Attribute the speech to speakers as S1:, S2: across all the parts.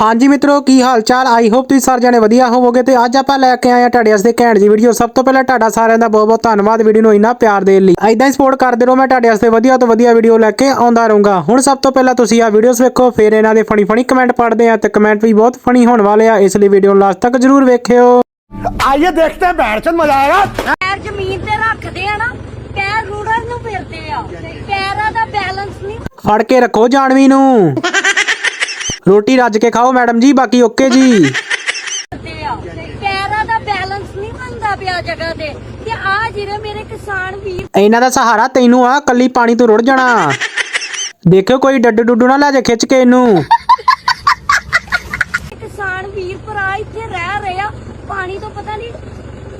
S1: ਹਾਂਜੀ ਮਿੱਤਰੋ ਕੀ ਹਾਲ ਚਾਲ ਆਈ ਹੋਪ ਤੁਸੀਂ ਸਾਰੇ ਜਣੇ ਵਧੀਆ ਹੋਵੋਗੇ ਤੇ ਅੱਜ ਆਪਾਂ ਲੈ ਕੇ ਆਏ ਆ ਤੁਹਾਡੇ ਵਾਸਤੇ ਘੈਂਟ ਜੀ ਵੀਡੀਓ ਸਭ ਤੋਂ ਪਹਿਲਾਂ ਤੁਹਾਡਾ ਸਾਰਿਆਂ ਦਾ ਬਹੁਤ ਬਹੁਤ ਧੰਨਵਾਦ ਵੀਡੀਓ ਨੂੰ ਇੰਨਾ ਪਿਆਰ ਦੇਣ ਲਈ। ਐਦਾਂ ਹੀ ਸਪੋਰਟ ਕਰਦੇ ਰਹੋ ਮੈਂ ਤੁਹਾਡੇ ਵਾਸਤੇ ਵਧੀਆ ਤੋਂ ਵਧੀਆ ਵੀਡੀਓ ਲੈ ਕੇ ਆਉਂਦਾ ਰਹੂੰਗਾ। ਹੁਣ ਸਭ ਤੋਂ ਪਹਿਲਾਂ ਤੁਸੀਂ ਆ ਵੀਡੀਓਜ਼ ਵੇਖੋ ਫਿਰ ਇਹਨਾਂ ਦੇ ਫਣੀ ਫਣੀ ਕਮੈਂਟ ਪੜ੍ਹਦੇ ਆ ਤੇ ਕਮੈਂਟ ਵੀ ਬਹੁਤ ਫਣੀ ਹੋਣ ਵਾਲੇ ਆ। ਇਸ ਲਈ ਵੀਡੀਓ ਨੂੰ ਲਾਸਟ ਤੱਕ ਜ਼ਰੂਰ ਵੇਖਿਓ।
S2: ਆਈਏ ਦੇਖਦੇ ਆ ਬੈਠ ਚੰਦ ਮਜ਼ਾ ਆਏਗਾ।
S3: ਪੈਰ ਜ਼ਮੀਨ ਤੇ ਰੱਖਦੇ ਆ ਨਾ ਪੈਰ ਰੂੜਾਂ ਨੂੰ ਫਿਰਦੇ ਆ। ਪੈਰਾਂ ਦਾ ਬੈਲੈਂਸ ਨਹੀਂ।
S1: ਫੜ ਕੇ ਰੱਖੋ ਜਾਨਵੀ ਨੂੰ। ਰੋਟੀ ਰੱਜ ਕੇ ਖਾਓ ਮੈਡਮ ਜੀ ਬਾਕੀ ਓਕੇ ਜੀ।
S3: ਪੈਰਾਂ ਦਾ ਬੈਲੈਂਸ ਨਹੀਂ ਬਣਦਾ ਪਿਆ ਜਗ੍ਹਾ ਤੇ। ਤੇ ਆ ਜਿਹੜੇ ਮੇਰੇ ਕਿਸਾਨ ਵੀਰ
S1: ਇਹਨਾਂ ਦਾ ਸਹਾਰਾ ਤੈਨੂੰ ਆ ਕੱਲੀ ਪਾਣੀ ਤੋਂ ਰੁੜ ਜਾਣਾ। ਦੇਖਿਓ ਕੋਈ ਡੱਡੂ ਡੁੱਡੂ ਨਾ ਲੈ ਜਾ ਖਿੱਚ ਕੇ ਇਹਨੂੰ।
S3: ਕਿਸਾਨ ਵੀਰ ਭਰਾ ਇੱਥੇ ਰਹਿ ਰਹੇ ਆ। ਪਾਣੀ ਤੋਂ ਪਤਾ ਨਹੀਂ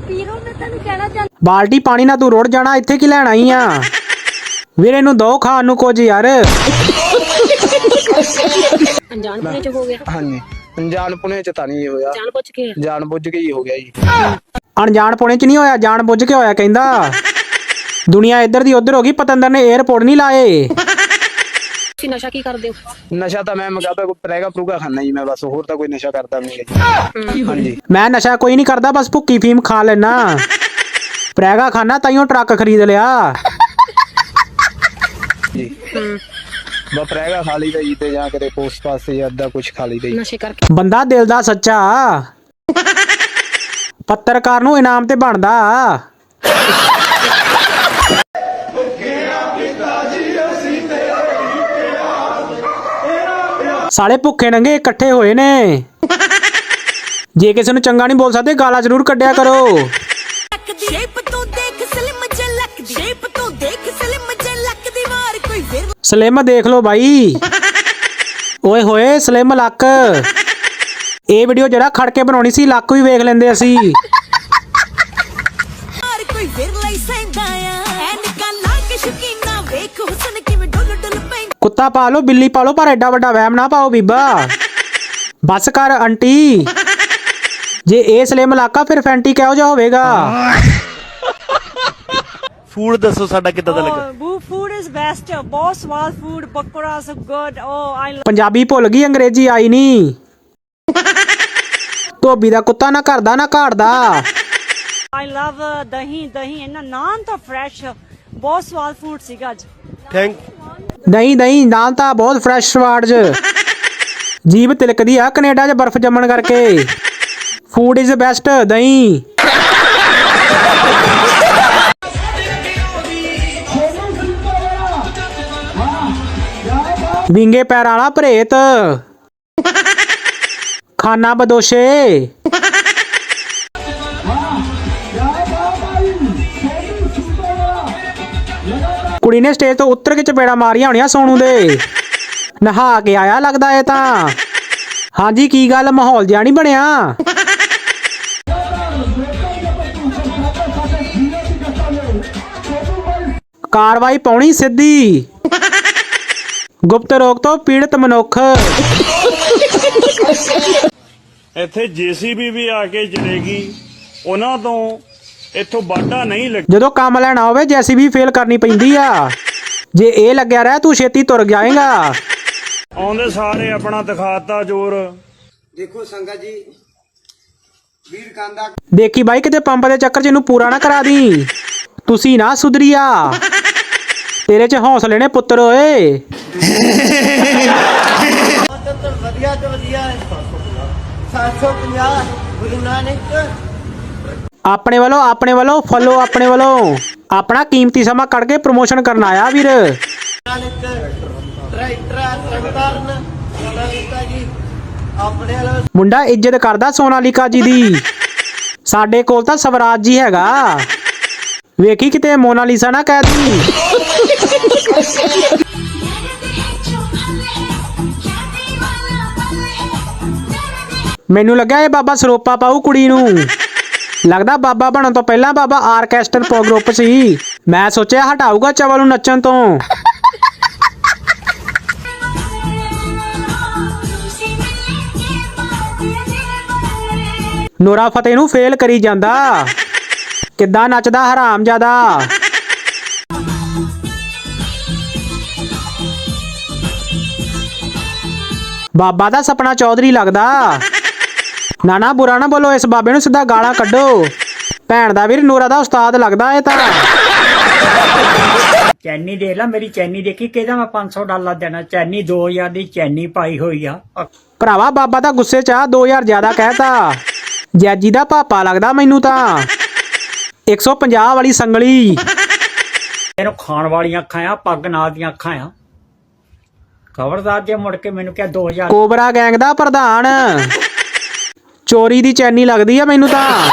S3: ਵੀਰੋ ਮੈਂ ਤੁਹਾਨੂੰ ਕਹਿਣਾ ਚਾਹੁੰਦਾ
S1: ਬਾਲਟੀ ਪਾਣੀ ਨਾਲ ਤੂੰ ਰੁੜ ਜਾਣਾ ਇੱਥੇ ਕੀ ਲੈਣ ਆਈ ਆ? ਵੀਰੇ ਨੂੰ ਦੋ ਖਾਣ ਨੂੰ ਕੁਝ ਯਾਰ।
S4: ਅਣਜਾਣਪੁਣੇ ਚ ਹੋ ਗਿਆ?
S2: ਹਾਂਜੀ ਅਣਜਾਣ ਪੁਣੇ ਚ ਤਾਂ ਨਹੀਂ ਹੋਇਆ।
S4: ਜਾਣ ਪੁੱਛ ਕੇ?
S2: ਜਾਣ ਬੁੱਝ ਕੇ ਹੀ ਹੋ ਗਿਆ ਜੀ।
S1: ਅਣਜਾਣ ਪੁਣੇ ਚ ਨਹੀਂ ਹੋਇਆ ਜਾਣ ਬੁੱਝ ਕੇ ਹੋਇਆ ਕਹਿੰਦਾ। ਦੁਨੀਆ ਇੱਧਰ ਦੀ ਉੱਧਰ ਹੋ ਗਈ ਪਤੰਦਰ ਨੇ 에어ਪੋਰਟ ਨਹੀਂ ਲਾਏ।
S4: ਤੁਸੀਂ ਨਸ਼ਾ ਕੀ ਕਰਦੇ ਹੋ?
S2: ਨਸ਼ਾ ਤਾਂ ਮੈਂ ਮਗਾਦਾ ਕੋਈ ਪ੍ਰੈਗਾ ਪ੍ਰੂਗਾ ਖਾਣਾ ਜੀ ਮੈਂ ਬਸ ਹੋਰ ਤਾਂ ਕੋਈ ਨਸ਼ਾ ਕਰਦਾ ਨਹੀਂ ਜੀ। ਹਾਂਜੀ।
S1: ਮੈਂ ਨਸ਼ਾ ਕੋਈ ਨਹੀਂ ਕਰਦਾ ਬਸ ਭੁੱਕੀ ਫੀਮ ਖਾ ਲੈਣਾ ਪ੍ਰੈਗਾ ਖਾਨਾ ਤਾਈਓ ਟਰੱਕ ਖਰੀਦ ਲਿਆ।
S2: ਜੀ। ਬਸ ਪ੍ਰੈਗਾ ਖਾ ਲਈਦਾ ਜੀ ਤੇ ਜਾਂ ਕਿਤੇ ਪੋਸਟ ਪਾਸੇ ਜਾਂ ਅੱਧਾ ਕੁਝ ਖਾ ਲਈਦਾ ਜੀ
S4: ਨਸ਼ੇ ਕਰਕੇ।
S1: ਬੰਦਾ ਦਿਲ ਦਾ ਸੱਚਾ। ਪੱਤਰਕਾਰ ਨੂੰ ਇਨਾਮ ਤੇ ਬਣਦਾ। ਸਾਲੇ ਭੁੱਖੇ ਨੰਗੇ ਇਕੱਠੇ ਹੋਏ ਨੇ। ਜੇ ਕਿਸੇ ਨੂੰ ਚੰਗਾ ਨਹੀਂ ਬੋਲ ਸਕਦੇ ਗਾਲਾਂ ਜ਼ਰੂਰ ਕੱਢਿਆ ਕਰੋ।
S5: ਸਲਿਮ ਦੇਖ
S1: ਲਓ ਬਾਈ। ਓਏ ਹੋਏ ਸਲਿਮ ਲੱਕ। ਇਹ ਵੀਡੀਓ ਜਿਹੜਾ ਖੜ ਕੇ ਬਣਾਉਣੀ ਸੀ ਲੱਕ ਵੀ ਵੇਖ ਲੈਂਦੇ ਅਸੀਂ।
S5: ਵਾਰ ਕੋਈ ਫਿਰ ਲਈ ਸੈਂਦਾ ਆ। ਐਨਕਾਂ ਲਾ ਕੇ ਸ਼ਕੀਨਾ ਵੇਖ ਹੁਸਨ ਕਿਵੇਂ ਡੁੱਲ ਡੁੱਲ ਪੈਂਦਾ।
S1: ਕੁੱਤਾ ਪਾ ਲਓ ਬਿੱਲੀ ਪਾ ਲਓ ਪਰ ਐਡਾ ਵੱਡਾ ਵਹਿਮ ਨਾ ਪਾਓ ਬੀਬਾ। ਬਸ ਕਰ ਆਂਟੀ। ਜੇ ਇਹ ਸਲਿਮ ਇਲਾਕਾ ਫਿਰ ਫੈਂਟੀ ਕਿਹੋ ਜਿਹਾ ਹੋਵੇਗਾ?
S6: ਫੂਡ ਦੱਸੋ ਸਾਡਾ ਕਿੱਦਾਂ ਦਾ ਲੱਗਾ?
S7: Best. ਬਹੁਤ ਸਵਾਦ food. Pakoras are good. Oh, I
S1: Punjabi ਭੁੱਲ ਗਈ ਅੰਗਰੇਜ਼ੀ ਆਈ ਨਹੀਂ ਧੋਬੀ ਦਾ ਕੁੱਤਾ ਨਾ ਘਰ ਦਾ ਨਾ ਘਾੜ ਦਾ
S7: I love uh, ਦਹੀਂ ਦਹੀਂ ਇਹਨਾਂ ਨਾਨ ਤਾਂ ਫਰੈਸ਼ ਬਹੁਤ ਸਵਾਦ ਫੂਡ ਸੀਗਾ ਅੱਜ
S6: ਥੈਂਕ
S1: ਨਹੀਂ ਨਹੀਂ ਨਾਲ ਤਾਂ ਬਹੁਤ ਫਰੈਸ਼ ਸਵਾਰਡਜ ਜੀਭ ਤਿਲਕਦੀ ਆ ਕੈਨੇਡਾ 'ਚ ਬਰਫ਼ ਜੰਮਣ ਕਰਕੇ ਫੂਡ ਇਜ਼ ਬੈਸਟ ਦਹੀਂ ਵਿੰਗੇ ਪੈਰਾਂ ਵਾਲਾ ਭਰੇਤ ਖਾਨਾ ਬਦੋਸ਼ੇ। ਕੁੜੀ ਨੇ ਸਟੇਜ ਤੋਂ ਉੱਤਰ ਕੇ ਚਪੇੜਾ ਮਾਰੀਆਂ ਹੋਣੀਆਂ ਸੋਨੂ ਦੇ। ਨਹਾ ਕੇ ਆਇਆ ਲੱਗਦਾ ਏ ਤਾਂ। ਹਾਂਜੀ, ਕੀ ਗੱਲ? ਮਾਹੌਲ ਜਿਹਾ ਨਹੀਂ ਬਣਿਆ। ਕਾਰਵਾਈ ਪਾਉਣੀ ਸਿੱਧੀ। ਗੁਪਤ ਰੋਗ ਤੋਂ ਪੀੜਤ ਮਨੁੱਖ।
S8: ਇੱਥੇ ਜੀਸੀਬੀ ਵੀ ਆ ਕੇ ਚਲੇਗੀ ਉਹਨਾਂ ਤੋਂ ਇੱਥੋਂ ਵਾਢਾ ਨਹੀਂ ਲੱਗ
S1: ਜਦੋਂ ਕੰਮ ਲੈਣਾ ਹੋਵੇ ਜੈਸੀ ਵੀ ਫੇਲ ਕਰਨੀ ਪੈਂਦੀ ਆ। ਜੇ ਇਹ ਲੱਗਿਆ ਰਹਿ ਤੂੰ ਛੇਤੀ ਤੁਰ ਜਾਏਗਾ।
S8: ਆਉਂਦੇ ਸਾਰੇ ਆਪਣਾ ਦਿਖਾਤਾ ਜ਼ੋਰ।
S2: ਦੇਖੋ ਸੰਗਤ ਜੀ ਵੀਰ ਕਾਂਦਾ
S1: ਦੇਖੀ ਬਾਈ ਕਿਤੇ ਪੰਪ ਦੇ ਚੱਕਰ 'ਚ ਇਹਨੂੰ ਪੂਰਾ ਨਾ ਕਰਾ ਦੀ। ਤੁਸੀਂ ਨਾ ਸੁਧਰੀਆ। ਤੇਰੇ 'ਚ ਹੌਸਲੇ ਨੇ ਪੁੱਤਰ ਓਏ।
S2: ਵਧੀਆ ਤੇ ਵਧੀਆ 750 ਗੁਰੂ ਨਾਨਕ
S1: ਆਪਣੇ ਵੱਲੋਂ ਆਪਣੇ ਵੱਲੋਂ ਫੋਲੋ ਆਪਣੇ ਵੱਲੋਂ। ਆਪਣਾ ਕੀਮਤੀ ਸਮਾਂ ਕੱਢ ਕੇ ਪ੍ਰੋਮੋਸ਼ਨ ਕਰਨ ਆਇਆ ਵੀਰ।
S2: ਨਾਨਕ ਟਰੈਕਟਰ ਤਰਨਤਾਰਨ ਸੋਨਾਲੀਕਾ ਜੀ ਆਪਣੇ ਵਾਲਾ
S1: ਮੁੰਡਾ ਇੱਜ਼ਤ ਕਰਦਾ ਸੋਨਾਲੀਕਾ ਜੀ ਦੀ। ਸਾਡੇ ਕੋਲ ਤਾਂ ਸਵਰਾਜ ਜੀ ਹੈਗਾ। ਵੇਖੀ ਕਿਤੇ ਮੋਨਾਲੀਸਾ ਨਾ ਕਹਿ ਦੀ। ਮੈਨੂੰ ਲੱਗਿਆ ਇਹ ਬਾਬਾ ਸਰੋਪਾ ਪਾਉ ਕੁੜੀ ਨੂੰ। ਲੱਗਦਾ ਬਾਬਾ ਬਣਨ ਤੋਂ ਪਹਿਲਾਂ ਬਾਬਾ ਆਰਕੈਸਟਰ ਪ੍ਰੋ ਗਰੁੱਪ ਸੀ। ਮੈਂ ਸੋਚਿਆ ਹਟਾਊਗਾ ਚਵਲ ਨੂੰ ਨੱਚਣ ਤੋਂ। ਨੋਰਾ ਫਤਿਹ ਨੂੰ ਫੇਲ ਕਰੀ ਜਾਂਦਾ। ਕਿੱਦਾਂ ਨੱਚਦਾ ਹਰਾਮ ਜ਼ਿਆਦਾ ਬਾਬਾ ਦਾ ਸਪਨਾ ਚੌਧਰੀ ਲੱਗਦਾ। ਨਾ ਨਾ ਬੁਰਾ ਨਾ ਬੋਲੋ ਇਸ ਬਾਬੇ ਨੂੰ ਸਿੱਧਾ ਗਾਲਾਂ ਕੱਢੋ। ਭੈਣ ਦਾ ਵੀਰ ਨੂਰਾ ਦਾ ਉਸਤਾਦ ਲੱਗਦਾ ਇਹ ਤਾਂ।
S9: ਚੈਨੀ ਦੇ ਲਾ ਮੇਰੀ ਚੈਨੀ ਦੇਖੀ ਕਿਹਦਾ ਮੈਂ 500 ਡਾਲਰ ਦੇਣਾ? ਚੈਨੀ 2000 ਦੀ ਚੈਨੀ ਪਾਈ ਹੋਈ ਆ।
S1: ਭਰਾਵਾ ਬਾਬਾ ਤਾਂ ਗੁੱਸੇ 'ਚ ਆ 2000 ਜ਼ਿਆਦਾ ਕਹਿਤਾ। ਜੈਜੀ ਦਾ ਪਾਪਾ ਲੱਗਦਾ ਮੈਨੂੰ ਤਾਂ। 150 ਵਾਲੀ ਸੰਗਲੀ।
S9: ਇਹਨੂੰ ਖਾਣ ਵਾਲੀਆਂ ਅੱਖਾਂ ਆ ਪੱਗ ਨਾਲ ਦੀਆਂ ਅੱਖਾਂ ਆ। ਖਬਰਦਾਰ ਜੇ ਮੁੜ ਕੇ ਮੈਨੂੰ ਕਿਹਾ 2000
S1: ਕੋਬਰਾ ਗੈਂਗ ਦਾ ਪ੍ਰਧਾਨ। ਚੋਰੀ ਦੀ ਚੈਨੀ ਲੱਗਦੀ ਆ ਮੈਨੂੰ ਤਾਂ।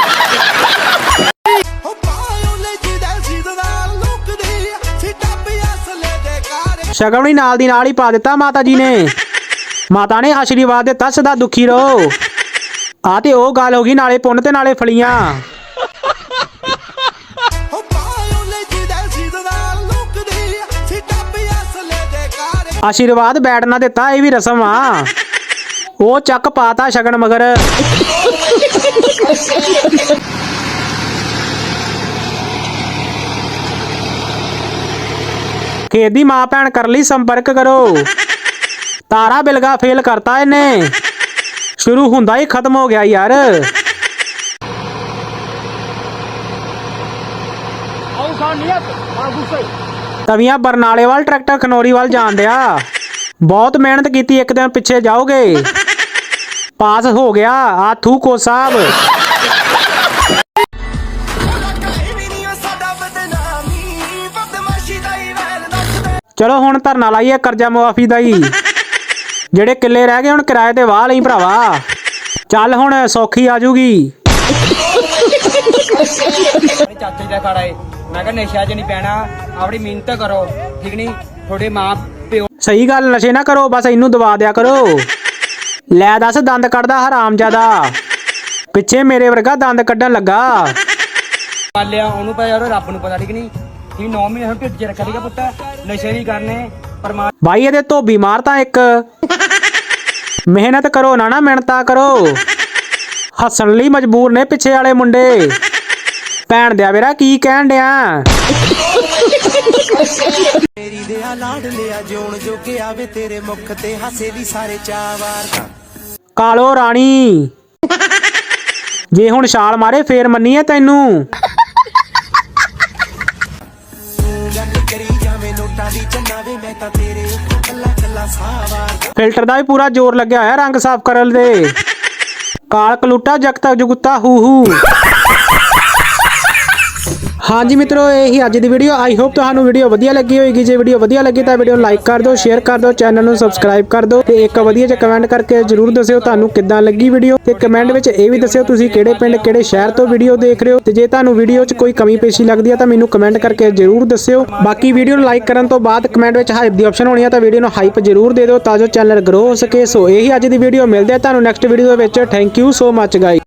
S1: ਸ਼ਗਨ ਵੀ ਨਾਲ ਦੀ ਨਾਲ ਹੀ ਪਾ ਦਿੱਤਾ ਮਾਤਾ ਜੀ ਨੇ। ਮਾਤਾ ਨੇ ਆਸ਼ੀਰਵਾਦ ਦਿੱਤਾ ਸਦਾ ਦੁਖੀ ਰਹੋ। ਆ ਤੇ ਉਹ ਗੱਲ ਹੋ ਗਈ ਨਾਲੇ ਪੁੰਨ ਤੇ ਨਾਲੇ ਫਲੀਆਂ। ਆਸ਼ੀਰਵਾਦ ਬੈਠ ਨਾ ਦਿੱਤਾ ਇਹ ਵੀ ਰਸਮ ਆ। ਉਹ ਚੱਕ ਪਾਤਾ ਸ਼ਗਨ ਮਗਰ। ਖੇਤ ਦੀ ਮਾਂ ਭੈਣ ਕਰ ਲਈ ਸੰਪਰਕ ਕਰੋ। ਤਾਰਾ ਬਿਲਗਾ ਫੇਲ ਕਰਤਾ ਇਹਨੇ। ਸ਼ੁਰੂ ਹੁੰਦਾ ਹੀ ਖਤਮ ਹੋ ਗਿਆ ਯਾਰ। ਤਵੀਆਂ ਬਰਨਾਲੇ ਵੱਲ ਟਰੈਕਟਰ ਖਨੋਰੀ ਵੱਲ ਜਾਣ ਡਿਆ। ਬਹੁਤ ਮਿਹਨਤ ਕੀਤੀ ਇੱਕ ਦਿਨ ਪਿੱਛੇ ਜਾਓਗੇ। ਪਾਸ ਹੋ ਗਿਆ ਆਥੂ ਕੋ ਸਾਹਿਬ। ਚਲੋ ਹੁਣ ਧਰਨਾ ਲਾਈਏ ਕਰਜ਼ਾ ਮੁਆਫੀ ਦਾ ਹੀ। ਜਿਹੜੇ ਕਿੱਲੇ ਰਹਿ ਗਏ ਹੁਣ ਕਿਰਾਏ ਤੇ ਵਾਹ ਲਈ ਭਰਾਵਾ। ਚੱਲ ਹੁਣ ਸੌਖੀ ਆ ਜੂਗੀ।
S10: ਚਾਚੇ ਦਾ ਖੜਾ ਏ। ਮੈਂ ਕਿਹਾ ਨਸ਼ਾ 'ਚ ਨਹੀਂ ਪੈਣਾ ਆਪਣੀ ਮਿਹਨਤ ਕਰੋ ਠੀਕ ਨਹੀਂ ਤੁਹਾਡੇ ਮਾਂ ਪਿਓ
S1: ਸਹੀ ਗੱਲ ਨਸ਼ੇ ਨਾ ਕਰੋ ਬਸ ਇਹਨੂੰ ਦਵਾ ਦਿਆ ਕਰੋ। ਲੈ ਦੱਸ ਦੰਦ ਕੱਢਦਾ ਹਰਾਮਜ਼ਾਦਾ ਪਿੱਛੇ ਮੇਰੇ ਵਰਗਾ ਦੰਦ ਕੱਢਣ ਲੱਗਾ।
S10: ਪਾਲਿਆ ਉਹਨੂੰ ਪਤਾ ਯਾਰ ਰੱਬ ਨੂੰ ਪਤਾ ਠੀਕ ਨਹੀਂ। ਠੀਕ 9 ਮਹੀਨੇ ਹੁਣ ਢਿੱਡ 'ਚ ਰੱਖਿਆ ਸੀਗਾ ਪੁੱਤ। ਨਸ਼ੇ ਨਹੀਂ ਕਰਨੇ ਪਰਮਾ
S1: ਭਾਈ ਇਹਦੇ ਧੋਬੀ ਮਾਰ ਤਾਂ ਇੱਕ। ਮਿਹਨਤ ਕਰੋ ਨਾ ਨਾ ਮਿਹਨਤਾਂ ਕਰੋ। ਹੱਸਣ ਲਈ ਮਜਬੂਰ ਨੇ ਪਿੱਛੇ ਵਾਲੇ ਮੁੰਡੇ। ਭੈਣ ਦਿਆ ਵੀਰਾ ਕੀ ਕਹਿਣ ਡਿਆ?
S11: ਤੇਰੀ ਦੇ ਆ ਲਾਡ ਲਿਆ ਜਿਉਣ ਜੋਗੇ ਆਵੇ ਤੇਰੇ ਮੁਖ ਤੇ ਹਾਸੇ ਦੀ ਸਾਰੇ ਚਾਵਾਰ।
S1: ਕਾਲੋ ਰਾਣੀ। ਜੇ ਹੁਣ ਛਾਲ ਮਾਰੇ ਫੇਰ ਮੰਨੀਏ ਤੈਨੂੰ।
S11: ਗੱਲ ਕਰੀ ਜਾਵੇਂ ਨੋਟਾਂ ਦੀ ਚੰਨਾਵੇ ਮੈਂ ਤਾਂ ਤੇਰੇ ਉੱਤੇ ਕੱਲਾ ਕੱਲਾ ਸਾਵਾਰ।
S1: ਫਿਲਟਰ ਦਾ ਵੀ ਪੂਰਾ ਜ਼ੋਰ ਲੱਗਿਆ ਹੋਇਆ ਰੰਗ ਸਾਫ਼ ਕਰਨ ਦੇ। ਕਾਲ ਕਲੂਟਾ ਜਗਤਾ ਜੁਗਤਾ ਹੂ ਹੂ। ਹਾਂਜੀ ਮਿੱਤਰੋ, ਇਹੀ ਅੱਜ ਦੀ ਵੀਡੀਓ ਆਈ ਹੋਪ ਤੁਹਾਨੂੰ ਵੀਡੀਓ ਵਧੀਆ ਲੱਗੀ ਹੋਏਗੀ। ਜੇ ਵੀਡੀਓ ਵਧੀਆ ਲੱਗੀ ਤਾਂ ਵੀਡੀਓ ਲਾਈਕ ਕਰ ਦਿਓ ਸ਼ੇਅਰ ਕਰ ਦਿਓ ਚੈਨਲ ਨੂੰ ਸਬਸਕ੍ਰਾਈਬ ਕਰ ਦਿਓ ਤੇ ਇੱਕ ਵਧੀਆ ਜਿਹਾ ਕਮੈਂਟ ਕਰਕੇ ਜਰੂਰ ਦੱਸਿਓ ਤੁਹਾਨੂੰ ਕਿੱਦਾਂ ਲੱਗੀ ਵੀਡੀਓ ਤੇ ਕਮੈਂਟ ਵਿੱਚ ਇਹ ਵੀ ਦੱਸਿਓ ਤੁਸੀਂ ਕਿਹੜੇ ਪਿੰਡ, ਕਿਹੜੇ ਸ਼ਹਿਰ ਤੋਂ ਵੀਡੀਓ ਦੇਖ ਰਹੇ ਹੋ ਤੇ ਜੇ ਤੁਹਾਨੂੰ ਵੀਡੀਓ 'ਚ ਕੋਈ ਕਮੀ ਪੇਸ਼ੀ ਲੱਗਦੀ ਹੈ ਤਾਂ ਮੈਨੂੰ ਕਮੈਂਟ ਕਰਕੇ ਜਰੂਰ ਦੱਸਿਓ। ਬਾਕੀ ਵੀਡੀਓ ਨੂੰ ਲਾਈਕ ਕਰਨ ਤੋਂ ਬਾਅਦ ਕਮੈਂਟ ਵਿੱਚ ਹਾਈਪ ਦੀ ਆਪਸ਼ਨ ਹੋਣੀ ਹੈ ਤਾਂ ਵੀਡੀਓ ਨੂੰ ਹਾਈਪ ਜਰੂਰ ਦੇ ਦਿਓ ਤਾਂ ਜੋ ਚੈਨਲ ਗਰੋ ਹੋ ਸਕੇ। ਸੋ ਇਹੀ ਅੱਜ ਦੀ ਵੀਡੀਓ ਮਿਲਦੇ ਆ ਤੁਹਾਨੂੰ ਨੈਕਸਟ ਵੀਡੀਓ ਦੇ ਵਿੱਚ। ਥੈਂਕ ਯੂ ਸੋ ਮੱਚ ਗਾਈ